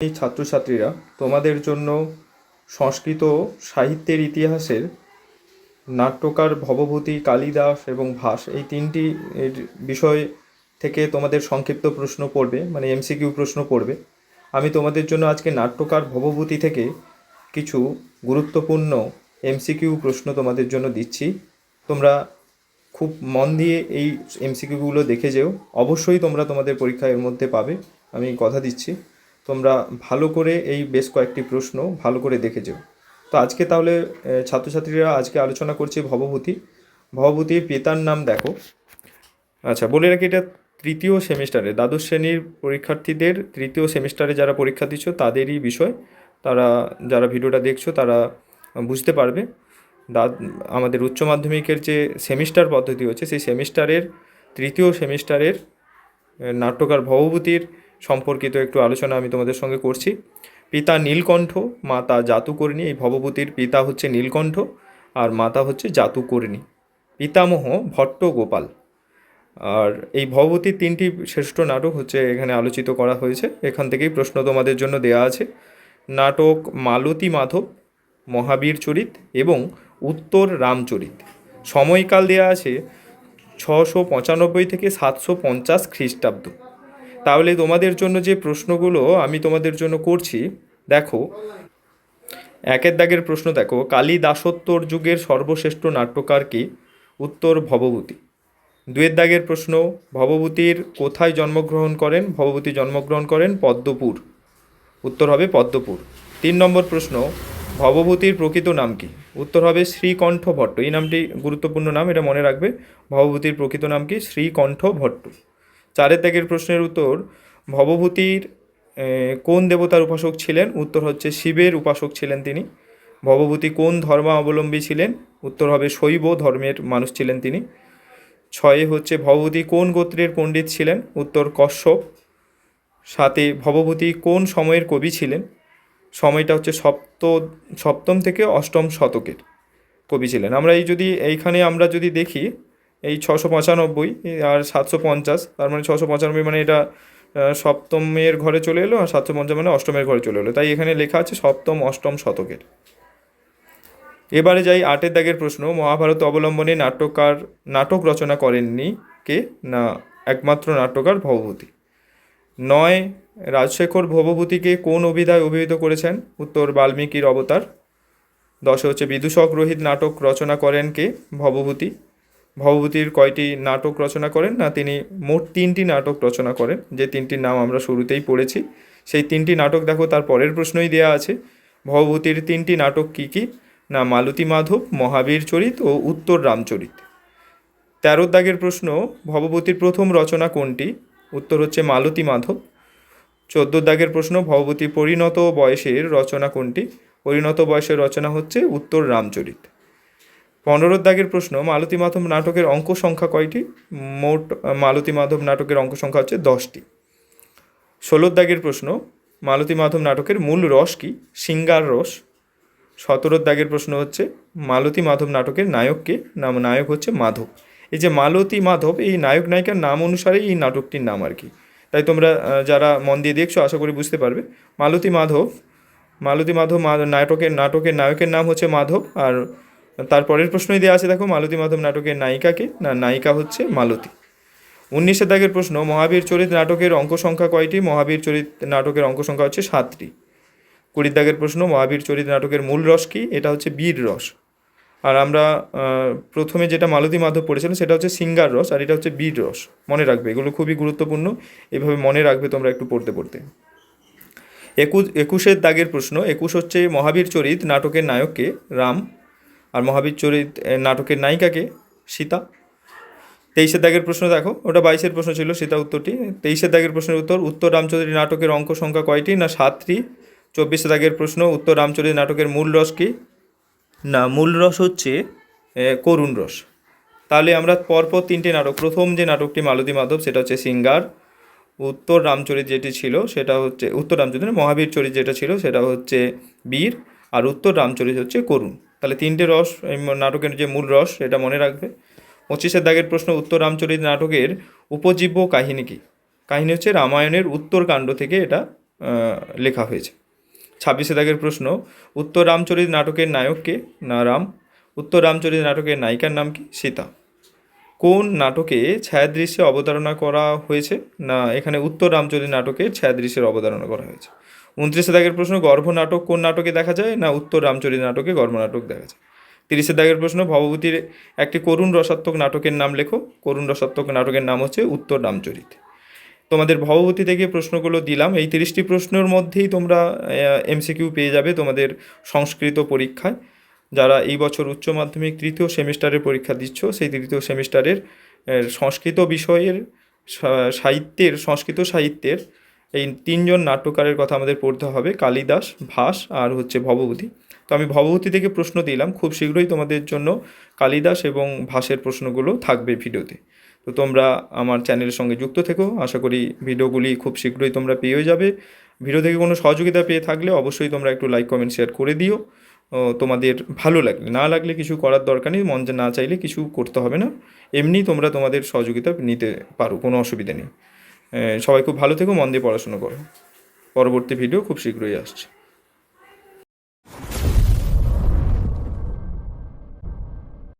এই ছাত্রছাত্রীরা, তোমাদের জন্য সংস্কৃত সাহিত্যের ইতিহাসের নাট্যকার ভবভূতি কালিদাস এবং ভাস, এই তিনটি বিষয় থেকে তোমাদের সংক্ষিপ্ত প্রশ্ন পড়বে মানে এমসিকিউ প্রশ্ন পড়বে। আমি তোমাদের জন্য আজকে নাট্যকার ভবভূতি থেকে কিছু গুরুত্বপূর্ণ এমসিকিউ প্রশ্ন তোমাদের জন্য দিচ্ছি। তোমরা খুব মন দিয়ে এই এমসিকিউগুলো দেখে যেও। অবশ্যই তোমরা তোমাদের পরীক্ষা এর মধ্যে পাবে। আমি কথা দিচ্ছি। তোমরা ভালো করে এই বেশ কয়েকটি প্রশ্ন ভালো করে দেখে যেও। তো আজকে তাহলে ছাত্রছাত্রীরা আজকে আলোচনা করছে ভবভূতি। ভবভূতির পিতার নাম দেখো। আচ্ছা বলে রাখি, এটা তৃতীয় সেমিস্টারে, দ্বাদশ শ্রেণির পরীক্ষার্থীদের তৃতীয় সেমিস্টারে যারা পরীক্ষা দিচ্ছ, তাদেরই বিষয়। তারা, যারা ভিডিওটা দেখছ, তারা বুঝতে পারবে। আমাদের উচ্চ মাধ্যমিকের যে সেমিস্টার পদ্ধতি হচ্ছে, সেই সেমিস্টারের, তৃতীয় সেমিস্টারের নাট্যকার ভবভূতির সম্পর্কিত একটু আলোচনা আমি তোমাদের সঙ্গে করছি। পিতা নীলকণ্ঠ, মাতা জাতুকর্ণী, এই ভবভূতির পিতা হচ্ছে নীলকণ্ঠ আর মাতা হচ্ছে জাতুকর্ণী। পিতামহ ভট্ট গোপাল। আর এই ভবভূতির তিনটি শ্রেষ্ঠ নাটক হচ্ছে এখানে আলোচিত করা হয়েছে। এখান থেকেই প্রশ্ন তোমাদের জন্য দেয়া আছে। নাটক মালতী মাধব, মহাবীর চরিত এবং উত্তর রামচরিত সময়কাল দেয়া আছে ছশো পঁচানব্বই থেকে সাতশো পঞ্চাশ খ্রিস্টাব্দ। তাহলে তোমাদের জন্য যে প্রশ্নগুলো আমি তোমাদের জন্য করছি, দেখো। একের দাগের প্রশ্ন দেখো কালিদাসোত্তর যুগের সর্বশ্রেষ্ঠ নাট্যকার কি? উত্তর, ভবভূতি। দুয়ের দাগের প্রশ্ন, ভবভূতির কোথায় জন্মগ্রহণ করেন? ভবভূতি জন্মগ্রহণ করেন পদ্মপুর। উত্তর হবে পদ্মপুর। তিন নম্বর প্রশ্ন, ভবভূতির প্রকৃত নাম কি? উত্তর হবে শ্রীকণ্ঠ ভট্ট এই নামটি গুরুত্বপূর্ণ নাম, এটা মনে রাখবে। ভবভূতির প্রকৃত নাম কি? শ্রীকণ্ঠ ভট্ট চারের দাগের প্রশ্নের উত্তর, ভবভূতির কোন দেবতার উপাসক ছিলেন? উত্তর হচ্ছে শিবের উপাসক ছিলেন তিনি। ভবভূতি কোন ধর্মাবলম্বী ছিলেন? উত্তর হবে শৈব ধর্মের মানুষ ছিলেন তিনি। ছয়ে হচ্ছে ভবভূতি কোন গোত্রের পণ্ডিত ছিলেন? উত্তর কশ্যপ। সাথে ভবভূতি কোন সময়ের কবি ছিলেন? সময়টা হচ্ছে সপ্ত, সপ্তম থেকে অষ্টম শতকের কবি ছিলেন। আমরা এই যদি, এইখানে আমরা যদি দেখি এই ছশো পঁচানব্বই আর সাতশো পঞ্চাশ, তার মানে ছশো পঁচানব্বই মানে এটা সপ্তমের ঘরে চলে এলো আর সাতশো পঞ্চাশ মানে অষ্টমের ঘরে চলে এলো। তাই এখানে লেখা আছে সপ্তম অষ্টম শতকের। এবারে যাই আটের দাগের প্রশ্ন, মহাভারত অবলম্বনে নাট্যকার, নাটক রচনা করেননি কে? না, একমাত্র নাট্যকার ভবভূতি। নয়, রাজশেখর ভবভূতিকে কোন অভিধায় অভিহিত করেছেন? উত্তর, বাল্মীকির অবতার। দশে হচ্ছে বিদূষক রোহিত নাটক রচনা করেন কে? ভবভূতি। ভবভূতির কয়টি নাটক রচনা করেন না, তিনি মোট তিনটি নাটক রচনা করেন। যে তিনটির নাম আমরা শুরুতেই পড়েছি, সেই তিনটি নাটক দেখো, তার পরের প্রশ্নই দেওয়া আছে। ভবভূতির তিনটি নাটক কি কি? না, মালতী মাধব, মহাবীর চরিত ও উত্তর রামচরিত তেরো দাগের প্রশ্ন ভবভূতির প্রথম রচনা কোনটি? উত্তর হচ্ছে মালতী মাধব। চোদ্দ দাগের প্রশ্ন ভবভূতি পরিণত বয়সের রচনা কোনটি? পরিণত বয়সের রচনা হচ্ছে উত্তর রামচরিত পনেরো দাগের প্রশ্ন, মালতী মাধব নাটকের অঙ্ক সংখ্যা কয়টি? মোট মালতী মাধব নাটকের অঙ্ক সংখ্যা হচ্ছে দশটি। ষোলো দাগের প্রশ্ন, মালতী মাধব নাটকের মূল রস কি? সিঙ্গার রস। সতেরো দাগের প্রশ্ন হচ্ছে, মালতী মাধব নাটকের নায়ককে নাম, নায়ক হচ্ছে মাধব। এই যে মালতী মাধব, এই নায়ক নায়িকার নাম অনুসারেই এই নাটকটির নাম আর কি। তাই তোমরা যারা মন দিয়ে দেখছ, আশা করি বুঝতে পারবে। মালতী মাধব মালতী মাধব নাটকের নাটকের নায়কের নাম হচ্ছে মাধব, আর তারপরের প্রশ্নই দেওয়া আছে, দেখো, মালতী মাধব নাটকের নায়িকাকে? না, নায়িকা হচ্ছে মালতী। উনিশের দাগের প্রশ্ন, মহাবীর চরিত নাটকের অঙ্ক সংখ্যা কয়টি? মহাবীর চরিত নাটকের অঙ্ক সংখ্যা হচ্ছে সাতটি। কুড়ির দাগের প্রশ্ন, মহাবীর চরিত নাটকের মূল রস কি? এটা হচ্ছে বীর রস। আর আমরা প্রথমে যেটা মালতী মাধব পড়েছিলাম সেটা হচ্ছে সিঙ্গার রস, আর এটা হচ্ছে বীর রস। মনে রাখবে, এগুলো খুবই গুরুত্বপূর্ণ। এভাবে মনে রাখবে তোমরা একটু পড়তে পড়তে। একুশ, একুশের দাগের প্রশ্ন, একুশ হচ্ছে মহাবীর চরিত নাটকের নায়ককে রাম আর মহাবীর চরিত নাটকের নায়িকাকে সীতা। তেইশের দাগের প্রশ্ন দেখো, ওটা বাইশের প্রশ্ন ছিল, সীতা উত্তরটি। তেইশের দাগের প্রশ্নের উত্তর উত্তর রামচন্দ্রী নাটকের অঙ্ক সংখ্যা কয়টি? না, সাতটি। চব্বিশের দাগের প্রশ্ন, উত্তর রামচন্দ্রী নাটকের মূল রস কি? না, মূল রস হচ্ছে করুণ রস। তাহলে আমরা পরপর তিনটে নাটক, প্রথম যে নাটকটি মালতী মাধব, সেটা হচ্ছে সিঙ্গার। উত্তর রামচরিত যেটি ছিল, সেটা হচ্ছে, উত্তর রামচরিত মহাবীর চরিত যেটা ছিল, সেটা হচ্ছে বীর। আর উত্তর রামচরিত হচ্ছে করুণ। তাহলে তিনটে রস, এই নাটকের যে মূল রস এটা মনে রাখবে। পঁচিশের দাগের প্রশ্ন, উত্তর রামচরিত নাটকের উপজীব্য কাহিনী কি? কাহিনী হচ্ছে রামায়ণের উত্তরকাণ্ড থেকে এটা লেখা হয়েছে। ছাব্বিশে দাগের প্রশ্ন, উত্তর রামচরিত নাটকের নায়ককে না, রাম। উত্তর রামচরিত নাটকের নায়িকার নাম কি? সীতা। কোন নাটকে ছায়াদৃশ্যে অবতারণা করা হয়েছে? না, এখানে উত্তর রামচরিত নাটকে ছায়াদৃশ্যের অবতারণা করা হয়েছে। উনত্রিশে দাগের প্রশ্ন, গর্ভ নাটক কোন নাটকে দেখা যায় না উত্তর রামচরিত নাটকে গর্ভ নাটক দেখা যায়? তিরিশে দাগের প্রশ্ন, ভবভূতির একটি করুণ রসাত্মক নাটকের নাম লেখো। করুণ রসাত্মক নাটকের নাম হচ্ছে উত্তর রামচরিত। তোমাদের ভবভূতি থেকে প্রশ্নগুলো দিলাম। এই তিরিশটি প্রশ্নের মধ্যেই তোমরা এমসিকিউ পেয়ে যাবে তোমাদের সংস্কৃত পরীক্ষায়। যারা এই বছর উচ্চ মাধ্যমিক তৃতীয় সেমিস্টারের পরীক্ষা দিচ্ছ, সেই তৃতীয় সেমিস্টারের সংস্কৃত বিষয়ের সাহিত্যের, সংস্কৃত সাহিত্যের এই তিনজন নাট্যকারের কথা আমাদের পড়তে হবে, কালিদাস, ভাস আর হচ্ছে ভবভূতি। তো আমি ভবভূতি থেকে প্রশ্ন দিলাম, খুব শীঘ্রই তোমাদের জন্য কালিদাস এবং ভাসের প্রশ্নগুলো থাকবে ভিডিওতে। তো তোমরা আমার চ্যানেলের সঙ্গে যুক্ত থেকো, আশা করি ভিডিওগুলি খুব শীঘ্রই তোমরা পেয়ে যাবে। ভিডিও থেকে কোনো সহযোগিতা পেয়ে থাকলে অবশ্যই তোমরা একটু লাইক কমেন্ট শেয়ার করে দিও। তোমাদের ভালো লাগলে। না লাগলে কিছু করার দরকার নেই, মন না চাইলে কিছু করতে হবে না। এমনি তোমরা তোমাদের সহযোগিতা নিতে পারো, কোনো অসুবিধা নেই। সবাই খুব ভালো থেকো মন দিয়ে পড়াশোনা করো। পরবর্তী ভিডিও খুব শীঘ্রই আসছে।